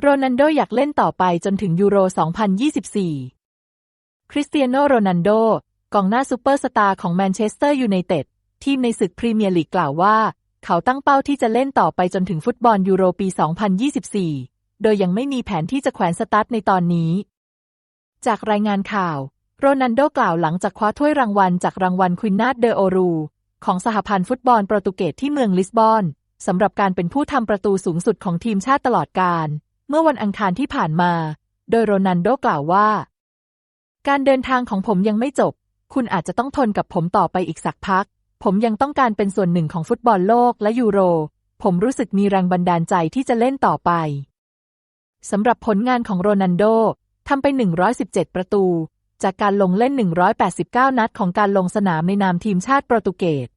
โรนัลโดอยากเล่นต่อไปจนถึงยูโร 2024 คริสเตียโนโรนัลโด กองหน้าซูเปอร์สตาร์ของแมนเชสเตอร์ยูไนเต็ด ทีมในศึกพรีเมียร์ลีกกล่าวว่า เขาตั้งเป้าที่จะเล่นต่อไปจนถึงฟุตบอลยูโรปี 2024 โดยยังไม่มีแผนที่จะแขวนสตาร์ทในตอนนี้ จากรายงานข่าว โรนัลโดกล่าวหลังจากคว้าถ้วยรางวัลจากรางวัลควินนาดเดอโอรูของสหพันธ์ฟุตบอลโปรตุเกสที่เมืองลิสบอนสำหรับการเป็นผู้ทำประตูสูงสุดของทีมชาติตลอดกาล เมื่อวันอังคารที่ผ่านมา โดยโรนัลโดกล่าวว่า การเดินทางของผมยังไม่จบ คุณอาจจะต้องทนกับผมต่อไปอีกสักพัก ผมยังต้องการเป็นส่วนหนึ่งของฟุตบอลโลกและยูโร ผมรู้สึกมีแรงบันดาลใจที่จะเล่นต่อไปสำหรับผลงานของโรนัลโดทำไป 117 ประตู จากการลงเล่น 189 นัดของการลงสนามในนามทีมชาติโปรตุเกส